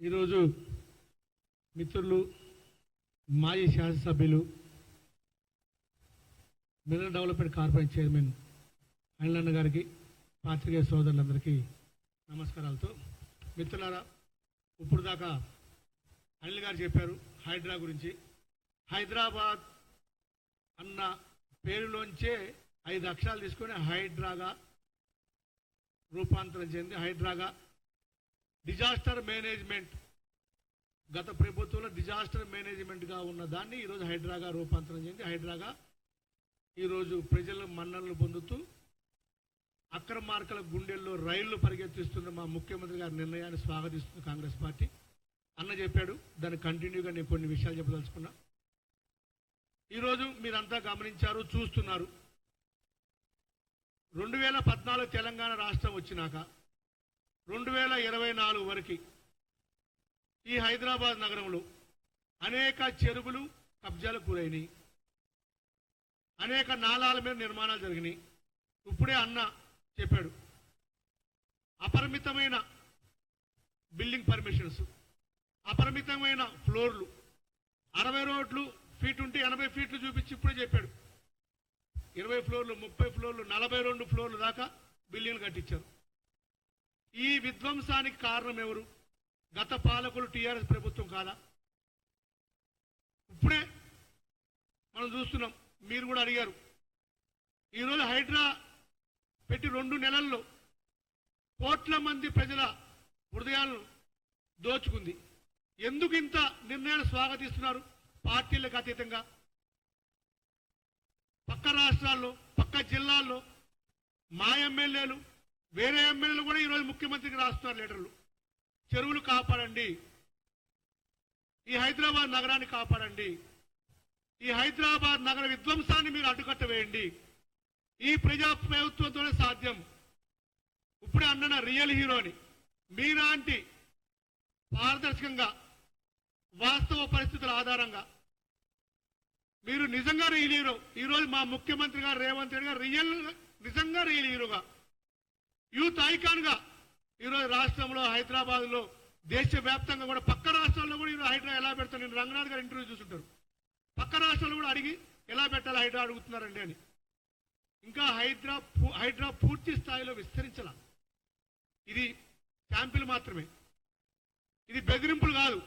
ఈరోజు మిత్రులు మాజీ శాసనసభ్యులు మినరల్ డెవలప్మెంట్ కార్పొరేషన్ చైర్మన్ అనిలన్న గారికి పాత్రికేయ సోదరులందరికీ నమస్కారాలతో. మిత్రులారా ఇప్పుడు దాకా అనిల్ గారు చెప్పారు హైడ్రా గురించి. హైదరాబాద్ అన్న పేరులోంచే ఐదు అక్షరాలు తీసుకొని హైడ్రాగా రూపాంతరం చెంది హైడ్రాగా డిజాస్టర్ మేనేజ్మెంట్. గత ప్రభుత్వంలో డిజాస్టర్ మేనేజ్మెంట్గా ఉన్న దాన్ని ఈరోజు హైడ్రాగా రూపాంతరం చెంది హైడ్రాగా ఈరోజు ప్రజల మన్ననలు పొందుతూ అక్రమార్కల గుండెల్లో రైళ్ళు పరిగెత్తిస్తున్న మా ముఖ్యమంత్రి గారి నిర్ణయాన్ని స్వాగతిస్తుంది కాంగ్రెస్ పార్టీ. అన్న చెప్పాడు దాన్ని కంటిన్యూగా నేను కొన్ని విషయాలు చెప్పదలుచుకున్నా. ఈరోజు మీరంతా గమనించారు చూస్తున్నారు. రెండు వేల పద్నాలుగు తెలంగాణ రాష్ట్రం వచ్చినాక రెండు వేల ఇరవై నాలుగు వరకు ఈ హైదరాబాద్ నగరంలో అనేక చెరువులు కబ్జాలకు గురైనాయి. అనేక నాలాల మీద నిర్మాణాలు జరిగినాయి. ఇప్పుడే అన్న చెప్పాడు అపరిమితమైన బిల్డింగ్ పర్మిషన్స్ అపరిమితమైన ఫ్లోర్లు అరవై రోడ్లు ఫీట్ ఉంటే ఎనభై ఫీట్లు చూపించి ఇప్పుడే చెప్పాడు. ఇరవై ఫ్లోర్లు ముప్పై ఫ్లోర్లు నలభై రెండు ఫ్లోర్లు దాకా బిల్డింగ్లు కట్టించారు. ఈ విధ్వంసానికి కారణం ఎవరు? గత పాలకులు టీఆర్ఎస్ ప్రభుత్వం కాదా? ఇప్పుడే మనం చూస్తున్నాం మీరు కూడా అడిగారు. ఈరోజు హైడ్రా పెట్టి రెండు నెలల్లో కోట్ల మంది ప్రజల హృదయాలను దోచుకుంది. ఎందుకు ఇంత నిర్ణయాలు స్వాగతిస్తున్నారు పార్టీలకు అతీతంగా? పక్క రాష్ట్రాల్లో పక్క జిల్లాల్లో మా ఎమ్మెల్యేలు వేరే ఎమ్మెల్యేలు కూడా ఈరోజు ముఖ్యమంత్రికి రాస్తున్నారు లెటర్లు. చెరువులు కాపాడండి. ఈ హైదరాబాద్ నగరాన్ని కాపాడండి. ఈ హైదరాబాద్ నగర విధ్వంసాన్ని మీరు అడ్డుకట్ట వేయండి ఈ ప్రజా ప్రభుత్వంతోనే సాధ్యం. ఇప్పుడే అన్న రియల్ హీరోని మీలాంటి పారదర్శకంగా వాస్తవ పరిస్థితుల ఆధారంగా మీరు నిజంగా రియల్ హీరో. ఈరోజు మా ముఖ్యమంత్రి గారు రేవంత్ రెడ్డి గారు రియల్ నిజంగా రియల్ హీరోగా యూత్ ఐకాన్గా ఈరోజు రాష్ట్రంలో హైదరాబాద్లో దేశవ్యాప్తంగా కూడా పక్క రాష్ట్రాల్లో కూడా ఈరోజు హైడ్రా ఎలా పెడతారు? నేను రంగనాథ్ గారు ఇంటర్వ్యూ చూసుంటారు పక్క రాష్ట్రాలు కూడా అడిగి ఎలా పెట్టాలి హైడ్రా అడుగుతున్నారండి అని. ఇంకా హైడ్రా హైడ్రా పూర్తి స్థాయిలో విస్తరించాల. ఇది శాంపిల్ మాత్రమే. ఇది బెదిరింపులు కాదు.